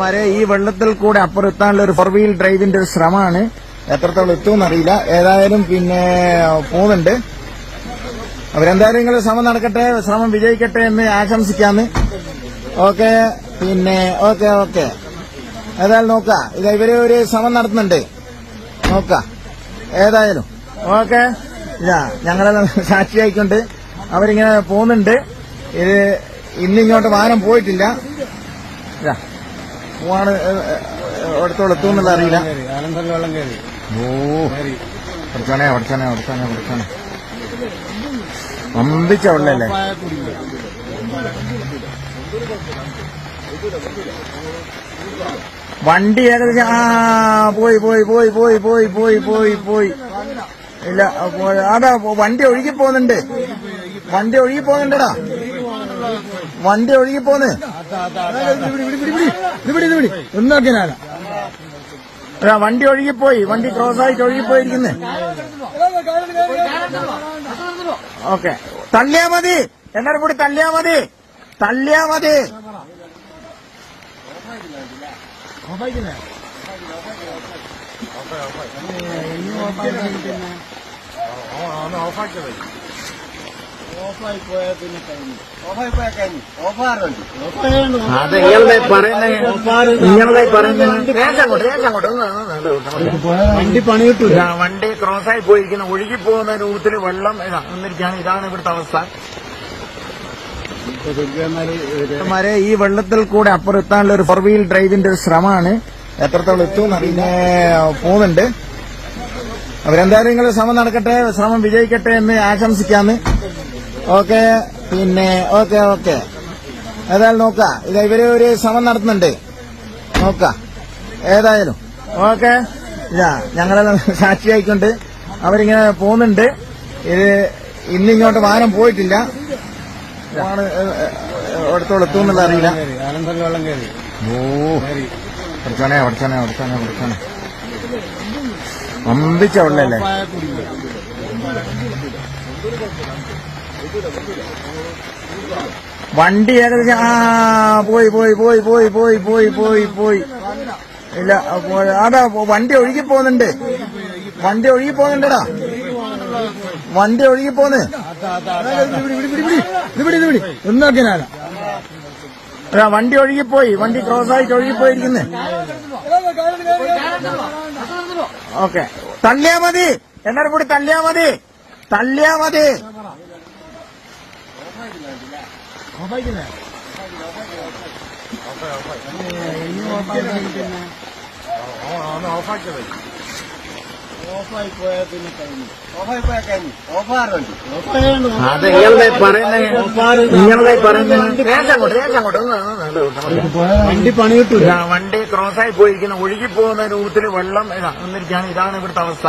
മാരെ ഈ വെള്ളത്തിൽ കൂടെ അപ്പുറത്താനുള്ള ഒരു ഫോർ വീൽ ഡ്രൈവിന്റെ ഒരു ശ്രമമാണ്. എത്രത്തോളം എത്തുമെന്ന് അറിയില്ല ഏതായാലും പിന്നെ പോകുന്നുണ്ട്. അവരെന്തായാലും നിങ്ങൾ ശ്രമം നടക്കട്ടെ ശ്രമം വിജയിക്കട്ടെ എന്ന് ആശംസിക്കാന്ന്. ഓക്കെ പിന്നെ ഓക്കെ ഓക്കെ. ഏതായാലും നോക്ക. ഇത് ഇവർ ഒരു ശ്രമം നടത്തുന്നുണ്ട്. നോക്ക. ഏതായാലും. ഓക്കെ. ഞങ്ങളെ സാക്ഷിയായിക്കൊണ്ട് അവരിങ്ങനെ പോകുന്നുണ്ട്. ഇത് ഇന്നിങ്ങോട്ട് വാഹനം പോയിട്ടില്ല. പോവാണ് അടുത്തോളം എത്തുമെന്നുള്ള അറിയില്ല. വെള്ളം കയറി ഓ പഠിച്ചോനെ പഠിച്ചോനെ പഠിച്ചോനെ പഠിച്ചോനെ. അമ്പിച്ച ഉള്ളല്ലേ വണ്ടി ഏകദേശം ആ പോയി പോയി പോയി പോയി പോയി പോയി പോയി പോയി. ഇല്ല. അതാ വണ്ടി ഒഴുകി പോകുന്നുണ്ട്. വണ്ടി ഒഴുകി പോകുന്നുണ്ടടാ. വണ്ടി ഒഴുകി പോന്ന്. ഒന്നോക്കിനാണ് അതാ വണ്ടി ഒഴുകിപ്പോയി വണ്ടി ക്രോസ് ആയിട്ട് ഒഴുകിപ്പോയിരിക്കുന്നേ ഓക്കെ. തള്ളിയാ മതി. എന്നാലും കൂടി തള്ളിയാ മതി. തള്ളിയാ മതി. ഓഫായി പോയാൽ പിന്നെ കഴിഞ്ഞു. ഓഫായി പോയാൽ കഴിഞ്ഞു. ഓഫാറുണ്ട്. അത് നിങ്ങളുടെ പറയുന്നത് നിങ്ങളുടെ പറയുന്നത് വണ്ടി പണി കിട്ടൂല. വണ്ടി ക്രോസ് ആയി പോയിരിക്കുന്ന. ഒഴുകി പോകുന്ന രൂപത്തിൽ വെള്ളം ഇതാ വന്നിരിക്കുകയാണ്. ഇതാണ് ഇവിടുത്തെ അവസ്ഥ. മാരെ ഈ വെള്ളത്തിൽ കൂടെ അപ്പുറം എത്താനുള്ള ഒരു ഫോർ വീൽ ഡ്രൈവിന്റെ ഒരു ശ്രമമാണ്. എത്രത്തോളം എത്തും പിന്നെ പോകുന്നുണ്ട്. അവരെന്തായാലും നിങ്ങൾ ശ്രമം നടക്കട്ടെ ശ്രമം വിജയിക്കട്ടെ എന്ന് ആശംസിക്കാന്ന് ഓക്കെ പിന്നെ ഓക്കെ ഓക്കെ. ഏതായാലും നോക്ക. ഇത് ഇവർ ഒരു ശ്രമം നടത്തുന്നുണ്ട്. നോക്ക. ഏതായാലും. ഓക്കെ. ഇതാ ഞങ്ങളെല്ലാം സാക്ഷിയായിക്കൊണ്ട് അവരിങ്ങനെ പോകുന്നുണ്ട്. ഇത് ഇന്നിങ്ങോട്ട് വാനം പോയിട്ടില്ല. അടുത്തോളം എത്തുമെന്നുള്ള അറിയില്ല. ഓ പഠിച്ചോനെ പഠിച്ചോനെ പഠിച്ചോനെ പഠിച്ചോനെ. അമ്പിച്ച വെള്ളല്ലേ? വണ്ടി ഏകദേശം ആ പോയി പോയി പോയി പോയി പോയി പോയി പോയി പോയി. ഇല്ല. അതാ വണ്ടി ഒഴുകി പോകുന്നുണ്ട്. വണ്ടി ഒഴുകി പോകുന്നുണ്ടടാ. വണ്ടി ഒഴുകി പോന്ന്. ഒന്നാക്കിനാണ് വണ്ടി ഒഴുകിപ്പോയി വണ്ടി ക്രോസ് ആയിട്ട് ഒഴുകിപ്പോയിരിക്കുന്നേ ഓക്കെ. തള്ളിയാ മതി. എന്നാലും കൂടി തള്ളിയാ മതി. തള്ളിയാ മതി. ഓഫായി പോയാൽ പിന്നെ കഴിഞ്ഞു ഓഫായി പോയാൽ കഴിഞ്ഞു ഓഫാറുണ്ട് അത് നിങ്ങളുടെ നിങ്ങളുടെ വണ്ടി പണി കിട്ടൂല. വണ്ടി ക്രോസ് ആയി പോയിരിക്കുന്ന. ഒഴുകി പോകുന്ന രൂപത്തിൽ വെള്ളം ഇതാ വന്നിരിക്കുകയാണ്. ഇതാണ് ഇവിടുത്തെ അവസ്ഥ.